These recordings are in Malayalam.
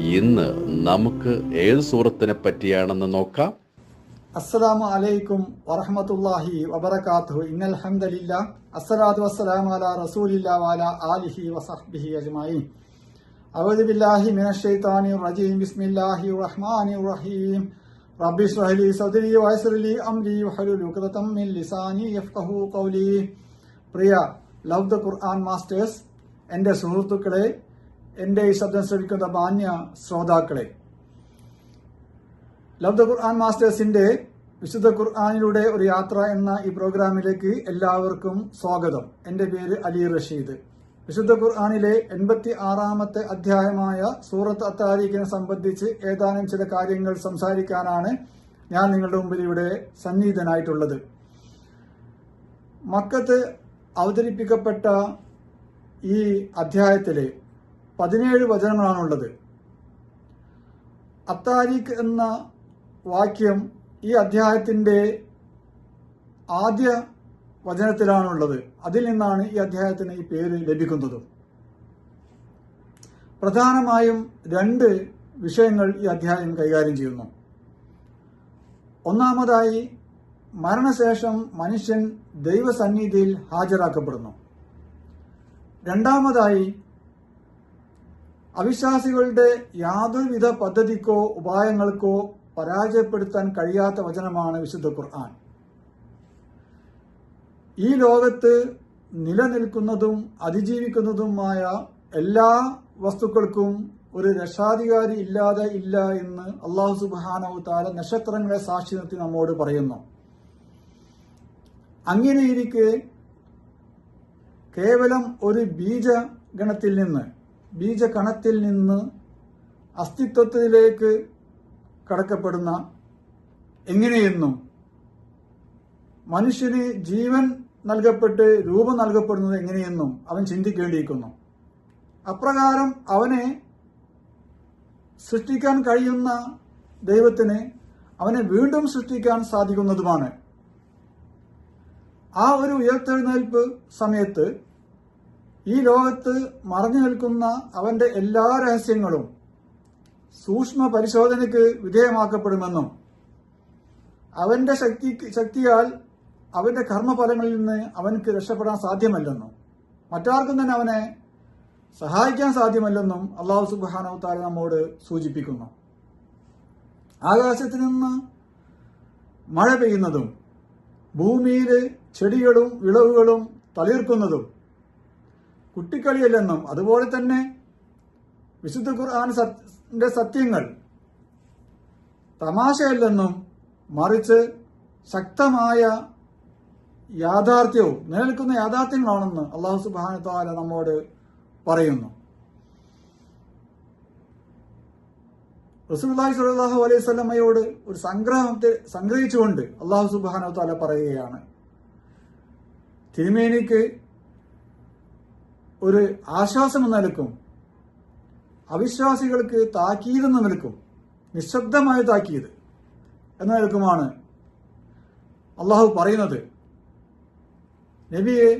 ഇന്ന് നമുക്ക് ഏത് സൂറത്തിനെ പറ്റിയാണെന്ന് നോക്കാം. അസ്സലാമു അലൈക്കും വറഹമത്തുല്ലാഹി വബറകാതുഹു. ഇന്നൽ ഹംദലില്ല അസ്സലാത്തു വസ്സലാമു അലാ റസൂലില്ലാ വാല ആലിഹി വസഹ്ബിഹി അജ്മഈൻ. അഊദു ബില്ലാഹി മിനശ്ശൈത്വാനിർ റജീം. ബിസ്മില്ലാഹിർ റഹ്മാനിർ റഹീം. റബ്ബി സദ്രി വയസ്സിർ ലി അംരി വഹലുൽ ഉഖ്ദതം മിൻ ലിസാനി യഫ്ഖഹു ഖൗലി. പ്രിയ ലവ് ദ ഖുർആൻ മാസ്റ്റേഴ്സ് എന്റെ സുഹൃത്തുക്കളെ എന്റെ ഈ ശബ്ദം ശ്രവിക്കുന്ന മാന്യ ശ്രോതാക്കളെ ലബ്ദ ഖുർആൻ മാസ്റ്റേഴ്സിന്റെ വിശുദ്ധ ഖുർആാനിലൂടെ ഒരു യാത്ര എന്ന ഈ പ്രോഗ്രാമിലേക്ക് എല്ലാവർക്കും സ്വാഗതം. എന്റെ പേര് അലി റഷീദ്. വിശുദ്ധ ഖുർആാനിലെ എൺപത്തി ആറാമത്തെ അധ്യായമായ സൂറത്ത് അത്താരിഖിനെ സംബന്ധിച്ച് ഏതാനും ചില കാര്യങ്ങൾ സംസാരിക്കാനാണ് ഞാൻ നിങ്ങളുടെ മുമ്പിൽ ഇവിടെ സന്നിഹിതനായിട്ടുള്ളത്. മക്കത്ത് അവതരിപ്പിക്കപ്പെട്ട ഈ അധ്യായത്തിലെ പതിനേഴ് വചനങ്ങളാണുള്ളത്. അത്താരിഖ് എന്ന വാക്യം ഈ അധ്യായത്തിന്റെ ആദ്യ വചനത്തിലാണുള്ളത്. അതിൽ നിന്നാണ് ഈ അധ്യായത്തിന് ഈ പേര് ലഭിക്കുന്നത്. പ്രധാനമായും രണ്ട് വിഷയങ്ങൾ ഈ അധ്യായം കൈകാര്യം ചെയ്യുന്നു. ഒന്നാമതായി മരണശേഷം മനുഷ്യൻ ദൈവസന്നിധിയിൽ ഹാജരാക്കപ്പെടുന്നു. രണ്ടാമതായി അവിശ്വാസികളുടെ യാതൊരുവിധ പദ്ധതിക്കോ ഉപായങ്ങൾക്കോ പരാജയപ്പെടുത്താൻ കഴിയാത്ത വചനമാണ് വിശുദ്ധ ഖുർആൻ. ഈ ലോകത്ത് നിലനിൽക്കുന്നതും അതിജീവിക്കുന്നതുമായ എല്ലാ വസ്തുക്കൾക്കും ഒരു രക്ഷാധികാരി ഇല്ലാതെ ഇല്ല എന്ന് അള്ളാഹു സുബാനവു താല നക്ഷത്രങ്ങളെ സാക്ഷി നിർത്തി നമ്മോട് പറയുന്നു. അങ്ങനെയിരിക്കെ കേവലം ഒരു ബീജഗണത്തിൽ നിന്ന് ബീജകണത്തിൽ നിന്ന് അസ്തിത്വത്തിലേക്ക് കടക്കപ്പെടുന്ന എങ്ങനെയെന്നും മനുഷ്യന് ജീവൻ നൽകപ്പെട്ട് രൂപം നൽകപ്പെടുന്നത് എങ്ങനെയെന്നും അവൻ ചിന്തിക്കേണ്ടിയിരിക്കുന്നു. അപ്രകാരം അവനെ സൃഷ്ടിക്കാൻ കഴിയുന്ന ദൈവത്തിന് അവനെ വീണ്ടും സൃഷ്ടിക്കാൻ സാധിക്കുന്നതുമാണ്. ആ ഒരു ഉയർത്തെഴുന്നേൽപ്പ് സമയത്ത് ഈ ലോകത്ത് മറഞ്ഞു നിൽക്കുന്ന അവന്റെ എല്ലാ രഹസ്യങ്ങളും സൂക്ഷ്മ പരിശോധനയ്ക്ക് വിധേയമാക്കപ്പെടുമെന്നും അവന്റെ ശക്തി ശക്തിയാൽ അവന്റെ കർമ്മഫലങ്ങളിൽ നിന്ന് അവനക്ക് രക്ഷപ്പെടാൻ സാധ്യമല്ലെന്നും മറ്റാർക്കും തന്നെ അവനെ സഹായിക്കാൻ സാധ്യമല്ലെന്നും അള്ളാഹു സുബാനവ് താര നമ്മോട് സൂചിപ്പിക്കുന്നു. ആകാശത്തിൽ നിന്ന് മഴ പെയ്യുന്നതും ഭൂമിയിൽ ചെടികളും വിളവുകളും തളിർക്കുന്നതും കുട്ടിക്കളിയല്ലെന്നും അതുപോലെ തന്നെ വിശുദ്ധ ഖുർആൻ സത്യന്റെ സത്യങ്ങൾ തമാശയല്ലെന്നും മറിച്ച് ശക്തമായ യാഥാർത്ഥ്യവും നിലനിൽക്കുന്ന യാഥാർത്ഥ്യങ്ങളാണെന്ന് അള്ളാഹു സുബാന താല നമ്മോട് പറയുന്നു. റസൂലുള്ളാഹി സ്വല്ലല്ലാഹു അലൈഹി വസല്ലമയോട് ഒരു സംഗ്രഹത്തെ സംഗ്രഹിച്ചുകൊണ്ട് അള്ളാഹു സുബാന താല പറയുകയാണ്. തിരുമേനിക്ക് ഒരു ആശ്വാസം എന്ന നിലക്കും അവിശ്വാസികൾക്ക് താക്കീത് എന്ന നിലക്കും നിശബ്ദമായ താക്കീത് എന്ന നിലക്കുമാണ് അള്ളാഹു പറയുന്നത്. നബിയെ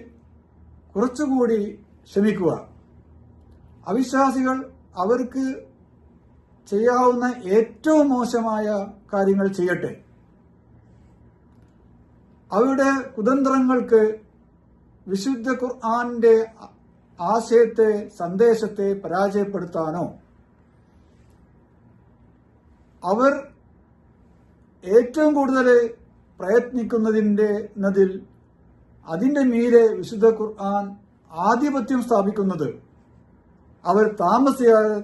കുറച്ചുകൂടി ക്ഷമിക്കുക. അവിശ്വാസികൾ അവർക്ക് ചെയ്യാവുന്ന ഏറ്റവും മോശമായ കാര്യങ്ങൾ ചെയ്യട്ടെ. അവരുടെ കുതന്ത്രങ്ങൾക്ക് വിശുദ്ധ ഖുർആന്റെ ആശയത്തെ സന്ദേശത്തെ പരാജയപ്പെടുത്താനോ? അവർ ഏറ്റവും കൂടുതൽ പ്രയത്നിക്കുന്നതിന്റെ എന്നതിൽ അതിന്റെ മീരെ വിശുദ്ധ ഖുർആൻ ആധിപത്യം സ്ഥാപിക്കുന്നത് അവർ താമസിയാതെ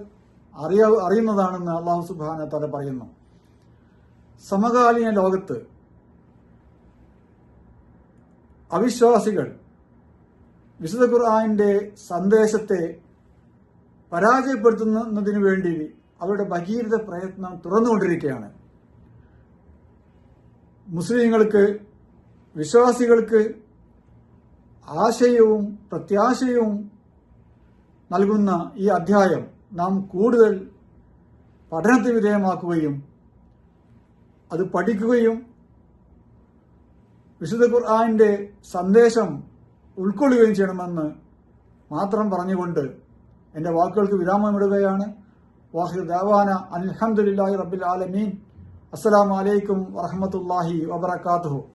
അറിയ അറിയുന്നതാണെന്ന് അള്ളാഹു സുബാന തല പറയുന്നു. സമകാലീന ലോകത്ത് അവിശ്വാസികൾ വിശുദ്ധ ഖുർആാനിന്റെ സന്ദേശത്തെ പരാജയപ്പെടുത്തുന്നതിനു വേണ്ടി അവരുടെ ഭഗീരഥ പ്രയത്നം തുറന്നുകൊണ്ടിരിക്കുകയാണ് മുസ്ലിങ്ങൾക്ക് വിശ്വാസികൾക്ക് ആശയവും പ്രത്യാശയവും നൽകുന്ന ഈ അധ്യായം നാം കൂടുതൽ പഠനത്തിന് വിധേയമാക്കുകയും അത് പഠിക്കുകയും വിശുദ്ധ ഖുർആാനിന്റെ സന്ദേശം ഉൾക്കൊള്ളുകയും ചെയ്യണമെന്ന് മാത്രം പറഞ്ഞുകൊണ്ട് എന്റെ വാക്കുകൾക്ക് വിരാമമിടുകയാണ്. വാഹിർ ദേവാന അൽഹംദുലില്ലാഹി റബ്ബിൽ ആലമീൻ. അസ്സലാമു അലൈക്കും വറഹ്മത്തുള്ളാഹി വബറകാതുഹു.